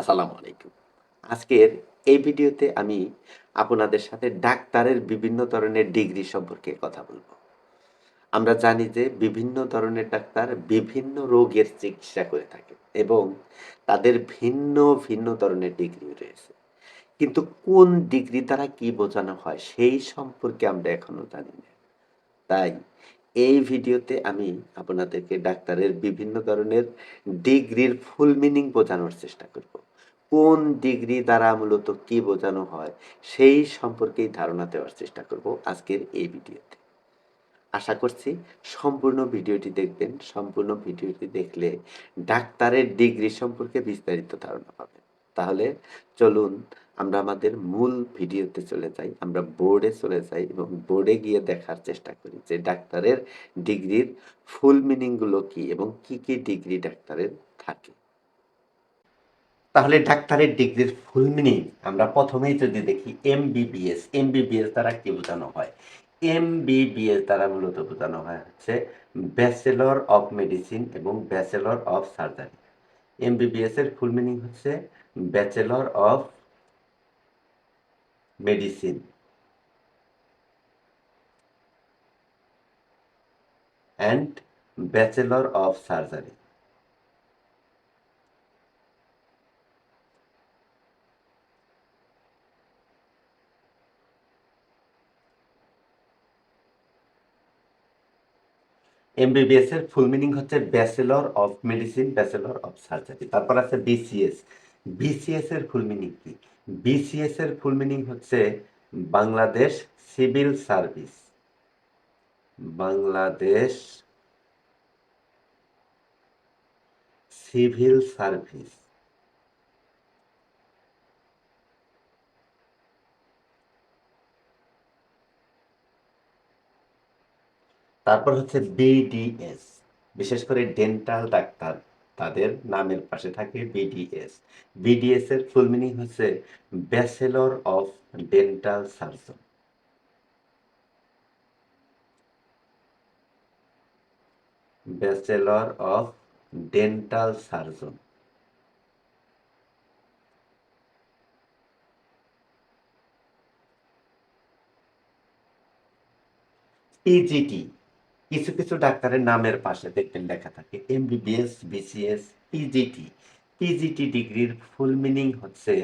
আসসালামু আলাইকুম। আজকের এই ভিডিওতে আমি আপনাদের সাথে ডাক্তারের বিভিন্ন ধরনের ডিগ্রি সম্পর্কে কথা বলব। আমরা জানি যে বিভিন্ন ধরনের ডাক্তার বিভিন্ন রোগের চিকিৎসা করে থাকে এবং তাদের ভিন্ন ভিন্ন ধরনের ডিগ্রি রয়েছে। কিন্তু কোন ডিগ্রি দ্বারা কি বোঝানো হয় সেই সম্পর্কে আমরা এখনও জানি না। তাই এই ভিডিওতে আমি আপনাদেরকে ডাক্তারের বিভিন্ন ধরনের ডিগ্রির ফুল মিনিং বোঝানোর চেষ্টা করব। কোন ডিগ্রি দ্বারা মূলত কি বোঝানো হয়, সেই সম্পর্কেই ধারণা দেওয়ার চেষ্টা করব আজকের এই ভিডিওতে। আশা করছি সম্পূর্ণ ভিডিওটি দেখবেন। সম্পূর্ণ ভিডিওটি দেখলে ডাক্তারের ডিগ্রি সম্পর্কে বিস্তারিত ধারণা পাবেন। তাহলে চলুন, আমরা আমাদের মূল ভিডিওতে চলে যাই। আমরা বোর্ডে চলে যাই এবং বোর্ডে গিয়ে দেখার চেষ্টা করি যে ডাক্তারের ডিগ্রির ফুল মিনিংগুলো কি এবং কি কি ডিগ্রি ডাক্তারের থাকে। তাহলে ডাক্তারের ডিগ্রির ফুল মিনিং আমরা প্রথমেই যদি দেখি এমবিবিএস এমবিবিএস দ্বারা কি বোঝানো হয়? এমবিবিএস দ্বারা মূলত বোঝানো হয় হচ্ছে ব্যাচেলর অফ মেডিসিন এবং ব্যাচেলর অফ সার্জারি এমবিবিএস এর ফুল মিনিং হচ্ছে bachelor of medicine and bachelor of surgery MBBS এর ফুল মিনিং হচ্ছে bachelor of medicine bachelor of surgery তারপর আছে বিসিএস বিসিএস এর ফুল মিনিং কি? বিসিএস এর ফুল মিনিং হচ্ছে Bangladesh civil service Bangladesh civil service তারপর হচ্ছে বিডিএস বিশেষ করে ডেন্টাল ডাক্তার, তাদের নামের পাশে থাকে বিডিএস বিডিএস এর ফুল মিনিং হচ্ছে bachelor of dental surgeon bachelor of dental surgeon PGT কিছু কিছু ডাক্তারের নামের পাশে দেখবেন লেখা থাকে এমবিবিএস বিসিএস পিজিটি পিজিটি ডিগ্রির ফুল মিনিং হচ্ছে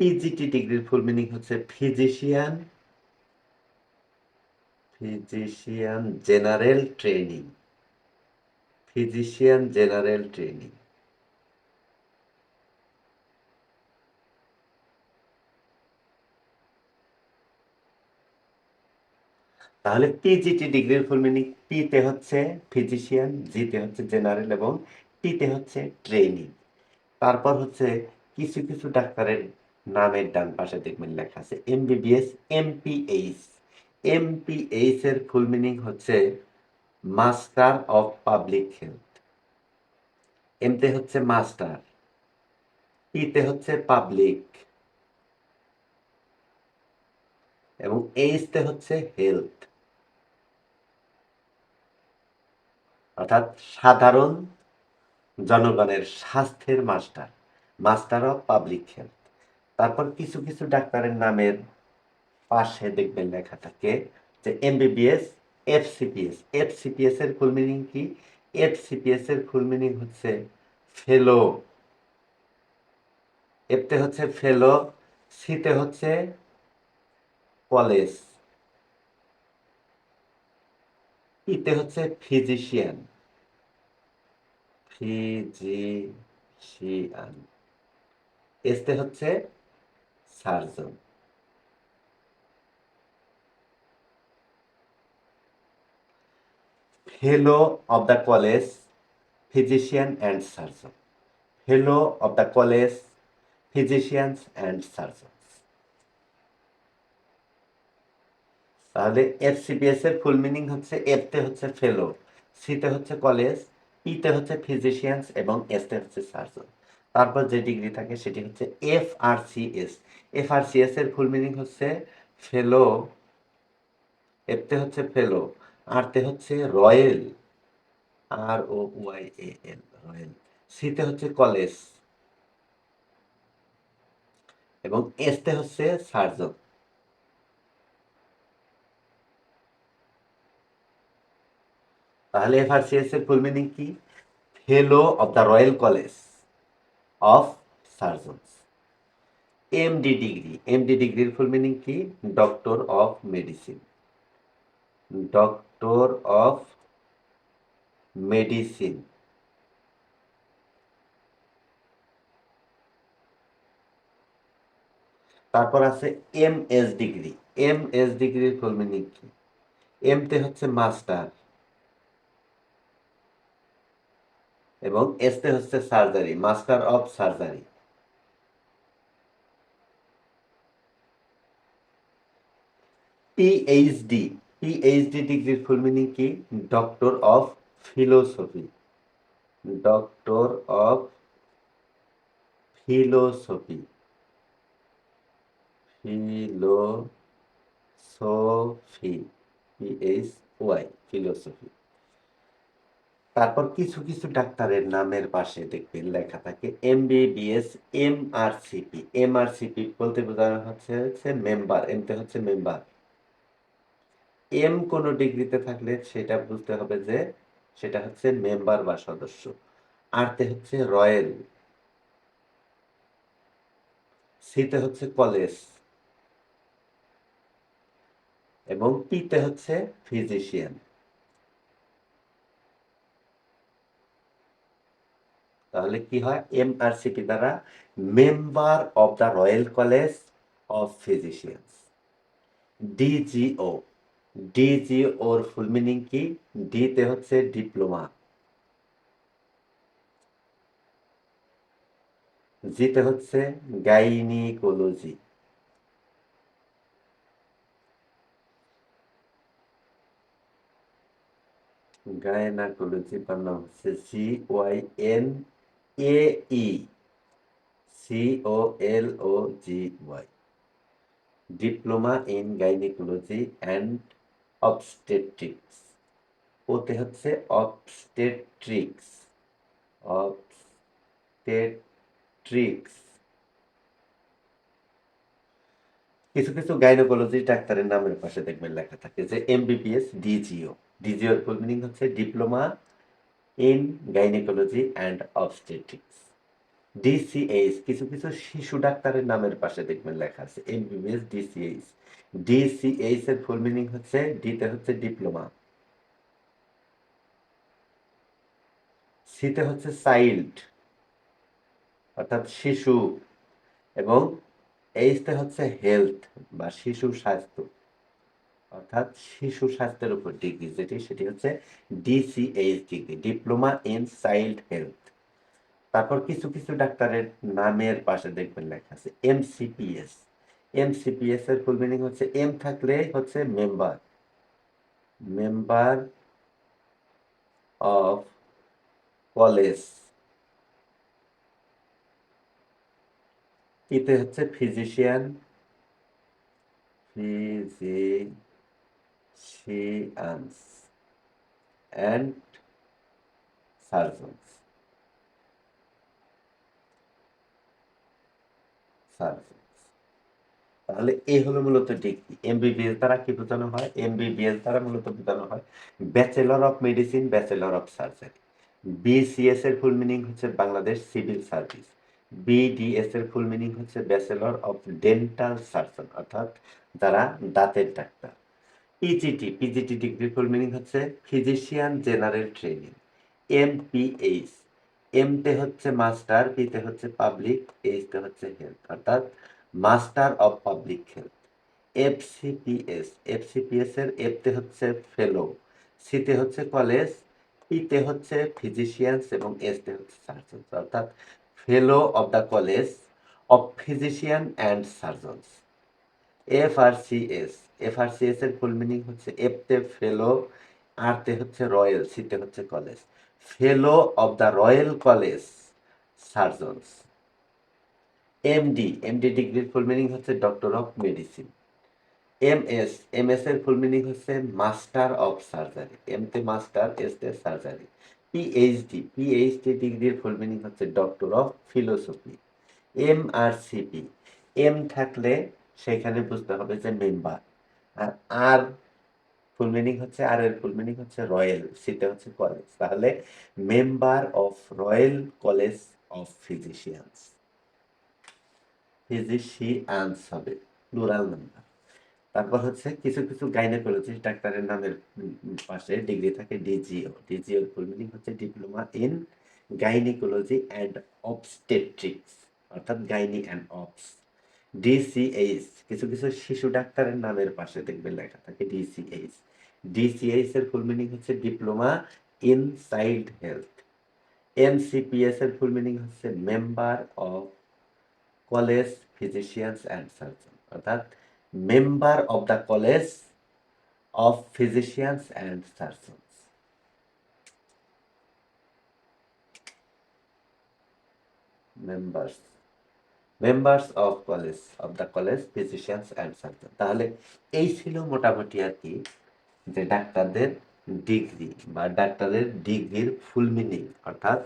পিজিটি ডিগ্রির ফুল মিনিং হচ্ছে physician physician general training physician general training তাহলে পিজিটি ডিগ্রির ফুল মিনিং পিতে হচ্ছে ফিজিশিয়ান জিতে হচ্ছে জেনারেল এবং টিতে হচ্ছে ট্রেনিং তারপর হচ্ছে কিছু কিছু ডাক্তারের নামের ডান পাশে দেখবেন লেখা আছে এমবিবিএস এমপিএইচ এমপিএইচ এর ফুল মিনিং হচ্ছে মাস্টার অফ পাবলিক হেলথ এমতে হচ্ছে মাস্টার পিতে হচ্ছে পাবলিক এবং এইচতে হচ্ছে হেলথ অর্থাৎ সাধারণ জনগণের স্বাস্থ্যের master master of public health. তারপর কিছু কিছু ডাক্তারের নামের পাশে দেখবেন লেখা থাকে যে এমবিবিএস, এফসিপিএস। এফসিপিএস এর ফুল মিনিং কি? এফসিপিএস এর ফুল মিনিং হচ্ছে ফেলো এফতে হচ্ছে ফেলো সিতে হচ্ছে কলেজ ইতে হচ্ছে ফিজিশিয়ান ফিজিশিয়ান এসতে হচ্ছে surgeon. Fellow of the college physician and surgeon fellow of the college physicians and surgeon তাহলে এফসিপিএস এর ফুল মিনিং হচ্ছে এফতে হচ্ছে ফেলো সিতে হচ্ছে কলেজ পিতে হচ্ছে ফিজিশিয়ানস এবং এসতে হচ্ছে সার্জন তারপর যে ডিগ্রি থাকে সেটি হচ্ছে F R C S. F R C S এর ফুল মিনিং হচ্ছে ফেলো এতে হচ্ছে ফেলো আরতে হচ্ছে royal, R O Y A L, royal. সিতে হচ্ছে কলেজ। এবং এসতে হচ্ছে সার্জন। তাহলে এফআরসিএস এর ফুল মিনিং কি? Fellow of the royal college of surgeons MD degree MD ডিগ্রির ফুল মিনিং কি? Doctor of medicine doctor of medicine তারপর আছে M S degree M S ডিগ্রির ফুল মিনিং কি? এম তে হচ্ছে মাস্টার এবং এসতে হচ্ছে surgery, master of surgery. PhD PhD ডিগ্রির ফুল মিনিং কি? Doctor of philosophy doctor of philosophy philosophy PH Y philosophy তারপর কিছু কিছু ডাক্তারের নামের পাশে দেখবেন লেখা থাকে M BBS M R CP MBBS, MRCP. MRCP বলতে বোঝানো হচ্ছে হচ্ছে মেম্বার এমতে হচ্ছে মেম্বার এম কোন ডিগ্রিতে থাকলে সেটা বুঝতে হবে যে সেটা হচ্ছে মেম্বার বা সদস্য। আরতে হচ্ছে রয়্যাল সিতে হচ্ছে কলেজ এবং পিতে হচ্ছে ফিজিশিয়ান তাহলে কি হয়? এমআরসিপি দ্বারা member of the royal college of physicians DGO DGO or full meaning কি? ডিতে হচ্ছে ডিপ্লোমা জিতে হচ্ছে গাইনিকোলজি গায়নাকোলজি বানাম হচ্ছে C Y N A E C O L O G Y diploma in gynaecology and obstetrics ওতে হচ্ছে obstetrics obstetrics কিছু কিছু গাইনোকোলজি ডাক্তারের নামের পাশে দেখবেন লেখা থাকে যে এমবিবিএস ডিজিও ডিজিওর ফুল মিনিং হচ্ছে diploma in gynaecology and obstetrics DCH কিছু কিছু শিশু ডাক্তারের নামের পাশে দেখবেন লেখা আছে এমবিবিএস ডিসিএইচ ডিসিএইচ এর ফুল মিনিং হচ্ছে ডিতে হচ্ছে ডিপ্লোমা সিতে হচ্ছে চাইল্ড অর্থাৎ শিশু। এবং এইচতে হচ্ছে হেলথ বা শিশু স্বাস্থ্য। অর্থাৎ শিশু স্বাস্থ্যের উপর ডিগ্রি, যেটি সেটি হচ্ছে DCH degree diploma in child health তারপর কিছু কিছু ডাক্তারের নামের পাশে দেখবেন লেখা আছে এমসিপিএস এমসিপিএস এর ফুল মিনিং হচ্ছে এম থাকলে হচ্ছে মেম্বার মেম্বার অফ কলেজ ইতে হচ্ছে ফিজিশিয়ান অ্যান্ড সার্জনস সার্জনস তাহলে এই হলো মূলত ডিগ্রি এমবিবিএস দ্বারা কি বোঝানো হয়? এমবিবিএস দ্বারা মূলত বোঝানো হয় bachelor of medicine bachelor of surgery BCS এর ফুল মিনিং হচ্ছে বাংলাদেশ সিভিল সার্ভিস বিডিএস এর ফুল মিনিং হচ্ছে ব্যাচেলর অফ ডেন্টাল সার্জন অর্থাৎ যারা দাঁতের doctor. PGT PGT degree full meaning হচ্ছে physician general training M PH M তে হচ্ছে মাস্টার পিতে হচ্ছে পাবলিক এইচতে হচ্ছে হেলথ অর্থাৎ master of public health FCPS FCPS এর এফ তে হচ্ছে ফেলো সিতে হচ্ছে কলেজ পিতে হচ্ছে ফিজিশিয়ানস এবং এসতে হচ্ছে সার্জন অর্থাৎ fellow of the college of physician and surgeons F R C S F R C এর ফুল মিনিং হচ্ছে এফতে ফেলো আরতে হচ্ছে রয়্যাল সিতে হচ্ছে college fellow of the royal college surgeons MD MD ডিগ্রির ফুল মিনিং হচ্ছে doctor of medicine M S M S এর full meaning হচ্ছে মাস্টার অফ সার্জারি এম তে মাস্টার এস তে সার্জারি পিএইচডি পিএইচডি ডিগ্রির ফুল মিনিং হচ্ছে doctor of philosophy M R CP M থাকলে সেখানে বুঝতে হবে যে মেম্বার আর আর ফুল মিনিং হচ্ছে, আর এর ফুল মিনিং হচ্ছে রয়্যাল সিতে হচ্ছে কলেজ তাহলে member of Royal College of Physicians Physicians হবে প্লুরাল নাম্বার তারপর হচ্ছে কিছু কিছু গাইনোকোলজিস্ট ডাক্তারের নামের পাশে ডিগ্রি থাকে ডিজিও ডিজিওর ফুল মিনিং হচ্ছে diploma in gynaecology and obstetrics অর্থাৎ গাইনি অ্যান্ড অপস ডিসিএইচ কিছু কিছু শিশু ডাক্তারের নামের পাশে দেখবে লেখা থাকে ডিসিএইচ ডিসিএইচ এর ফুল মিনিং হচ্ছে diploma in child health MCPS এর ফুল মিনিং হচ্ছে member of college physicians and surgeon অর্থাৎ member of the college of physicians and surgeon members members of college of the college physicians and surgeon তাহলে এই ছিল মোটামুটি আর কি যে ডাক্তারদের ডিগ্রি বা ডাক্তারের ডিগ্রির ফুল মিনিং অর্থাৎ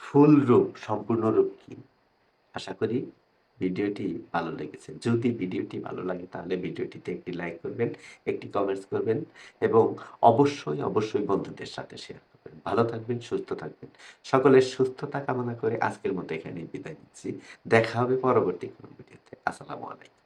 ফুল রূপ, সম্পূর্ণ রূপ কি? আশা করি ভিডিওটি ভালো লেগেছে। যদি ভিডিওটি ভালো লাগে তাহলে ভিডিওটিতে একটি লাইক করবেন, একটি কমেন্টস করবেন এবং অবশ্যই অবশ্যই বন্ধুদের সাথে শেয়ার করবেন। ভালো থাকবেন, সুস্থ থাকবেন। সকলের সুস্থতা কামনা করে আজকের মতো এখানে বিদায় নিচ্ছি। দেখা হবে পরবর্তী কোনো ভিডিওতে। আসসালামু আলাইকুম।